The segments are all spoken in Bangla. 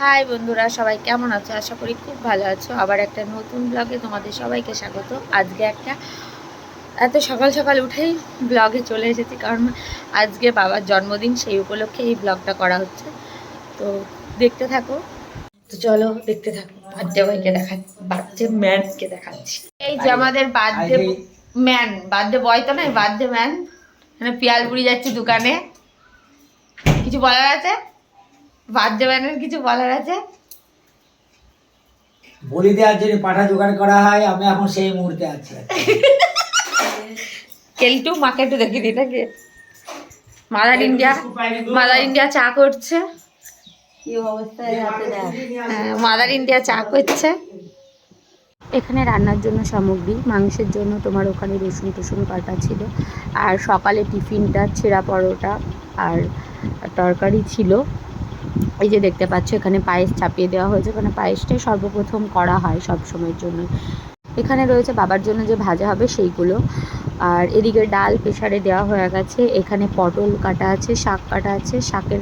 হাই বন্ধুরা সবাই কেমন আছো? আশা করি খুব ভালো আছো। আবার একটা নতুন ব্লগে তোমাদের সবাইকে স্বাগত। আজকে একটা এত সকাল সকাল উঠেই ব্লগে চলে এসেছি কারণ আজকে বাবার জন্মদিন সেই উপলক্ষে এই ব্লগটা করা হচ্ছে। তো দেখতে থাকো। তো চলো দেখতে থাকো। বার্থডে বয়কে দেখাচ্ছি বার্থডে ম্যানকে দেখাচ্ছি। এই যে আমাদের বার্থডে ম্যান বার্থডে বয় তো নয় বার্থডে ম্যান। মানে পিয়াল বুড়ি যাচ্ছে দোকানে। কিছু বলার আছে? বার্থডে ম্যানের কিছু বলার আছে? বলি দেওয়ার জন্য পাঠা জোগাড় করা হয় আমি এখন সেই মুহূর্তে আছি কেলটু মাকে একটু দেখি দিই নাকি? মাদার ইন্ডিয়া মাদার ইন্ডিয়া চা করছে। মাদার ইন্ডিয়া চা করছে। এখানে রান্নার জন্য সামগ্রী মাংসের জন্য তোমার ওখানে রসুন টসুন কাটা ছিল আর সকালে টিফিনটা ছেঁড়া পরোটা আর তরকারি ছিল। এই যে দেখতে পাচ্ছ, এখানে পায়েস চাপিয়ে দেওয়া হয়েছে। কারণ পায়েসটাই সর্বপ্রথম করা হয় সব সময়ের জন্য এখানে রয়েছে বাবার জন্য যে ভাজা হবে সেইগুলো। আর এদিকে ডাল প্রেসারে দেওয়া হয়ে গেছে। এখানে পটল কাটা আছে, শাক কাটা আছে। শাকের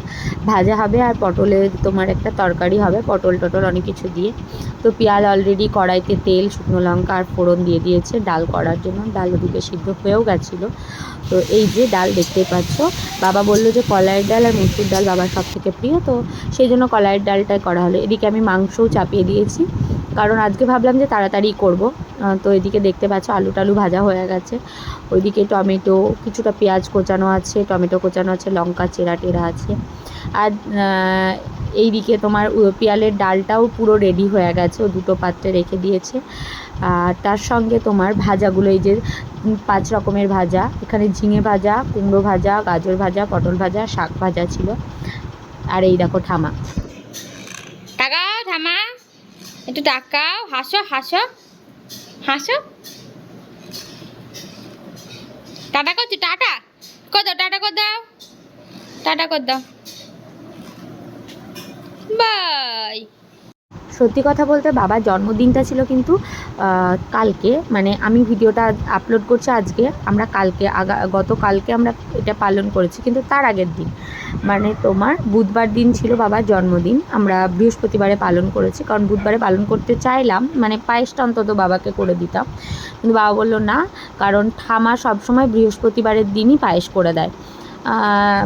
ভাজা হবে আর পটলের তোমার একটা তরকারি হবে, পটল টটল অনেক কিছু দিয়ে। তো পিয়াল অলরেডি কড়াইতে তেল, শুকনো লঙ্কা আর ফোড়ন দিয়ে দিয়েছে ডাল করার জন্য। ডাল ওদিকে সিদ্ধ হয়েও গেছিল। তো এই যে ডাল দেখতেই পাচ্ছ, বাবা বলল যে কলাইয়ের ডাল আর মুসুর ডাল বাবার সব থেকে প্রিয়, তো সেই জন্য কলাইয়ের ডালটাই করা হলো। এদিকে আমি মাংসও চাপিয়ে দিয়েছি। কারণ আজকে ভাবলাম যে তাড়াতাড়ি করব। তো এদিকে দেখতে পাচ্ছ আলু টালু ভাজা হয়ে গেছে। ওইদিকে টমেটো, কিছুটা পেঁয়াজ কোচানো আছে, টমেটো কোচানো আছে, লঙ্কা, চেরা টেরা আছে। আর এইদিকে তোমার পিয়ালের ডালটাও পুরো রেডি হয়ে গেছে, ও দুটো পাত্রে রেখে দিয়েছে। আর তার সঙ্গে তোমার ভাজাগুলো, এই যে পাঁচ রকমের ভাজা, এখানে ঝিঙে ভাজা, কুমড়ো ভাজা, গাজর ভাজা, পটল ভাজা, শাক ভাজা ছিল। আর এই দেখো ঠামা। টাকাও ঠামা, একটু টাকাও, হাসো হাসো। হাসো। টাটা করছি টাটা। কর দাও টাটা কর দাও। টাটা কর দাও। বাই। সত্যি কথা বলতে বাবার জন্মদিনটা ছিল কিন্তু কালকে। মানে আমি ভিডিওটা আপলোড করছি আজকে। আমরা কালকে গতকালকে আমরা এটা পালন করেছি, কিন্তু তার আগের দিন। মানে তোমার বুধবার দিন ছিল বাবার জন্মদিন। আমরা বৃহস্পতিবারে পালন করেছি। কারণ বুধবারে পালন করতে চাইলাম মানে পায়েসটা অন্তত বাবাকে করে দিতাম। কিন্তু বাবা বলল, না, কারণ ঠামা সবসময় বৃহস্পতিবারের দিনই পায়েস করে দেয়।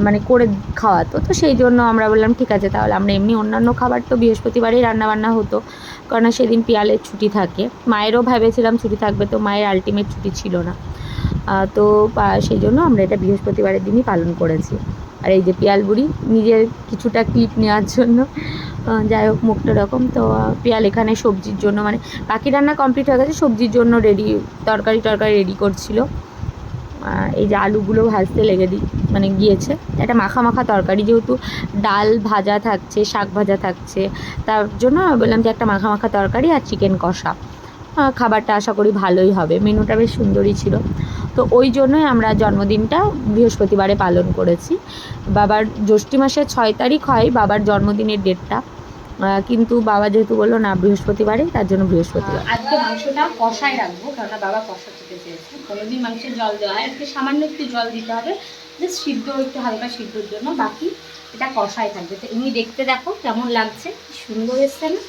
মানে করে খাওয়াতো। তো সেই জন্য আমরা বললাম, ঠিক আছে, তাহলে আমরা এমনি অন্যান্য খাবার তো বৃহস্পতিবারেই রান্নাবান্না হতো, কারণ সেদিন পিয়ালের ছুটি থাকে। মায়েরও ভেবেছিলাম ছুটি থাকবে, তো মায়ের আলটিমেট ছুটি ছিল না। তো সেই জন্য আমরা এটা বৃহস্পতিবারের দিনই পালন করেছি। আর এই যে পিয়াল বুড়ি, নিজের কিছুটা ক্লিপ নেওয়ার জন্য যাই হোক, মুখটা রকম তো পিয়াল এখানে সবজির জন্য মানে বাকি রান্না কমপ্লিট হয়ে গেছে, সবজির জন্য রেডি তরকারি টরকারি রেডি করছিল এই যে আলুগুলো ভাজতে লেগে দি মানে গিয়েছে। একটা মাখা মাখা তরকারি যেহেতু ডাল ভাজা থাকছে, শাক ভাজা থাকছে, তার জন্য বললাম যে একটা মাখা মাখা তরকারি আর চিকেন কষা। খাবারটা আশা করি ভালোই হবে। মেনুটা বেশ সুন্দরই ছিল। তো ওই জন্যই আমরা জন্মদিনটা বৃহস্পতিবারে পালন করেছি। বাবার জ্যৈষ্ঠী মাসের ছয় তারিখ হয় বাবার জন্মদিনের ডেটটা। কিন্তু বাবা যেহেতু বলল না বৃহস্পতিবারে, তার জন্য বৃহস্পতিবার। আজকে মাংসটা কষায় রাখব, কেননা বাবা কষা খেতে চেয়েছে। কোনোদিন মাংসে জল দেওয়া হয়। আজকে সামান্য একটু জল দিতে হবে। জাস্ট সিদ্ধ একটু হালকা সিদ্ধর জন্য বাকি এটা কষায় থাকবে। তো এমনি দেখতে দেখো কেমন লাগছে সুন্দর এসছে না?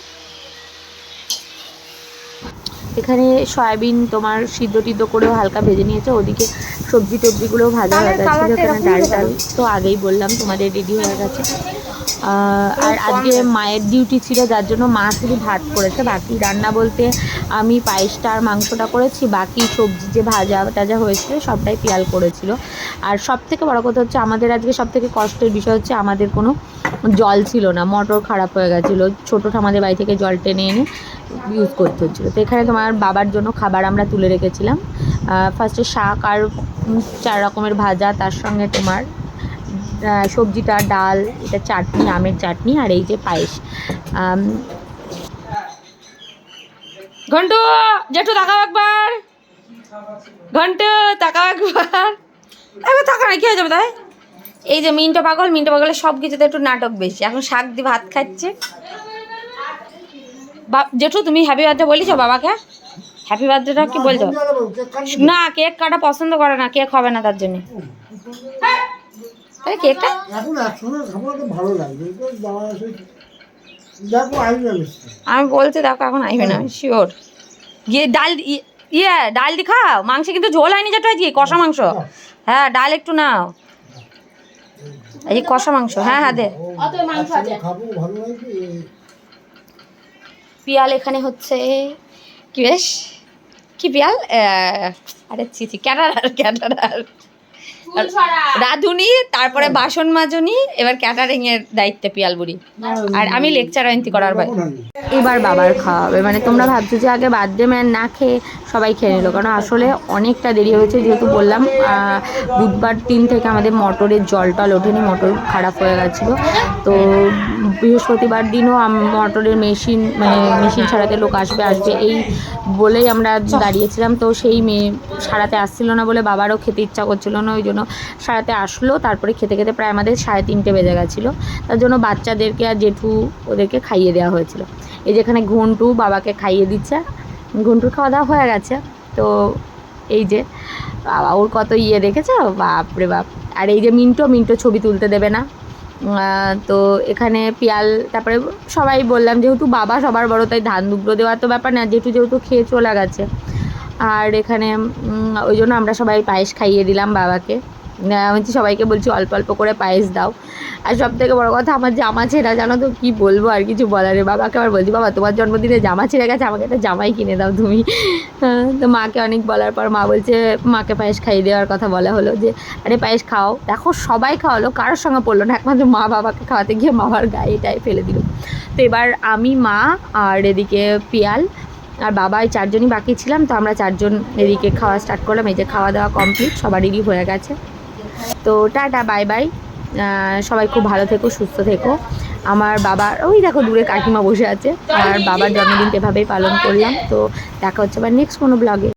এখানে সয়াবিন তোমার সিদ্ধ টিদ্ধ করেও হালকা ভেজে নিয়েছে ওদিকে সবজি টবজিগুলো ভাজা হয়ে গেছে এখানে ডাল টাল তো আগেই বললাম তোমাদের রেডি হয়ে গেছে। আর আজকে মায়ের ডিউটি ছিল যার জন্য মা শুধু ভাত করেছে। বাকি রান্না বলতে আমি পায়েসটা আর মাংসটা করেছি বাকি সবজি যে ভাজা টাজা হয়েছিল সবটাই পিয়াল করেছিল। আর সব থেকে বড় কথা হচ্ছে আমাদের আজকে সব থেকে কষ্টের বিষয় হচ্ছে আমাদের কোনো জল ছিল না মোটর খারাপ হয়ে গেছিল। ছোটো আমাদের বাড়ি থেকে জল টেনে এনে ইউজ করতে হচ্ছিল। তো এখানে তোমার বাবার জন্য খাবার আমরা তুলে রেখেছিলাম। ফার্স্টে শাক আর চার রকমের ভাজা তার সঙ্গে তোমার সবজিটা ডাল এটা চাটনি আমের চাটনি আর এই যে পায়েস। ঘন্টু জেঠু তাকাও একবার। ঘন্টু তাকাও একবার। এবার তাকা না কি হয়ে যাবে তাই? এই যে মিন্টো পাগল মিন্টো পাগলের সব কিছুতে একটু নাটক বেশি। এখন শাক দিয়ে ভাত খাচ্ছে। জেঠু তুমি হ্যাপি বার্থডে বলেছ বাবাকে? হ্যাপি বার্থডেটা কি বলছো? না কেক কাটা পছন্দ করে না কেক হবে না তার জন্য। তাই কেকটা এখন একসঙ্গে খাব তো ভালো লাগবে। যাওয়া আসে দেখো আসবে আমি বলছি দেখো এখন আইবে না শিওর গিয়ে ডাল ইয়ে ডাল দি খাও। মাংস কিন্তু ঝোল হয়নি যেটা আজকে কষা মাংস। হ্যাঁ। ডাল একটু নাও। এই যে কষা মাংস হ্যাঁ হ্যাঁ দে। মাংস আছে। খাব ভালো লাগবে? পিয়াল এখানে হচ্ছে কি বেশ? কি পিয়াল? আরে ছি ছি ফুল ছড়া রাঁধুনি তারপরে বাসন মাজনি এবার ক্যাটারিং এর দায়িত্বে পিয়াল বুড়ি আর আমি লেকচার অয়ন্তি করার ভাই এবার বাবার খাওয়া হবে মানে তোমরা ভাবছ যে আগে বার্থডে ম্যান না খেয়ে সবাই খেয়ে নিল। কারণ আসলে অনেকটা দেরি হয়েছে যেহেতু বললাম বুধবার দিন থেকে আমাদের মটরের জল টল ওঠেনি মটর খারাপ হয়ে গেছিল। তো বৃহস্পতিবার দিনও মটরের মেশিন মানে মেশিন সারাতে লোক আসবে আসবে। এই বলেই আমরা দাঁড়িয়েছিলাম। তো সেই মেয়ে সারাতে আসছিল না বলে বাবারও খেতে ইচ্ছা করছিল না ওই জন্য সারাতে আসলো, তারপরে খেতে খেতে প্রায় আমাদের সাড়ে তিনটে বেজে গেছিল। তার জন্য বাচ্চাদেরকে আর জেঠু ওদেরকে খাইয়ে দেওয়া হয়েছিল। এই যেখানে ঘন্টু বাবাকে খাইয়ে দিচ্ছে। ঘন্টুর খাওয়া দাওয়া হয়ে গেছে। তো এই যে, বাবা ওর কত ইয়ে দেখেছ? বাপরে বাপ। আর এই যে মিন্টো মিন্টো ছবি তুলতে দেবে না। তো এখানে পিয়াল, তারপরে সবাই বললাম, যেহেতু বাবা সবার বড়, তাই ধান দুব্রো দেওয়ার তো ব্যাপার না যেহেতু যেহেতু খেয়ে চলে গেছে। আর এখানে ওই জন্য আমরা সবাই পায়েস খাইয়ে দিলাম বাবাকে। আমি সবাইকে বলছি অল্প অল্প করে পায়েস দাও। আর সব থেকে বড়ো কথা, আমার জামা ছেঁড়া, জানো তো কী বলব, আর কিছু বলার। বাবাকে আবার বলছি, বাবা, তোমার জন্মদিনে জামা ছেঁড়ে গেছে, আমাকে একটা জামাই কিনে দাও তুমি। তো মাকে অনেক বলার পর মা বলছে, মাকে পায়েস খাইয়ে দেওয়ার কথা বলা হলো যে, আরে, পায়েস খাও। দেখো, সবাই খাওয়ালো, কারোর সঙ্গে পড়ল না, একমাত্র মা বাবাকে খাওয়াতে গিয়ে মামার গায়ে টায়ে ফেলে দিল। তো এবার আমি, মা আর এদিকে পিয়াল আর বাবাই চারজনই বাকি ছিলাম, তো আমরা চারজন এদিকে খাওয়া স্টার্ট করলাম। এই যে খাওয়া দাওয়া কমপ্লিট সবারই হয়ে গেছে। তো টাটা বাই বাই সবাই খুব ভালো থেকো, সুস্থ থেকো। আমার বাবার ওই দেখো দূরে কাকিমা বসে আছে। আর বাবার জন্মদিনটা এভাবেই পালন করলাম। তো দেখা হচ্ছে আবার নেক্সট কোনো ব্লগে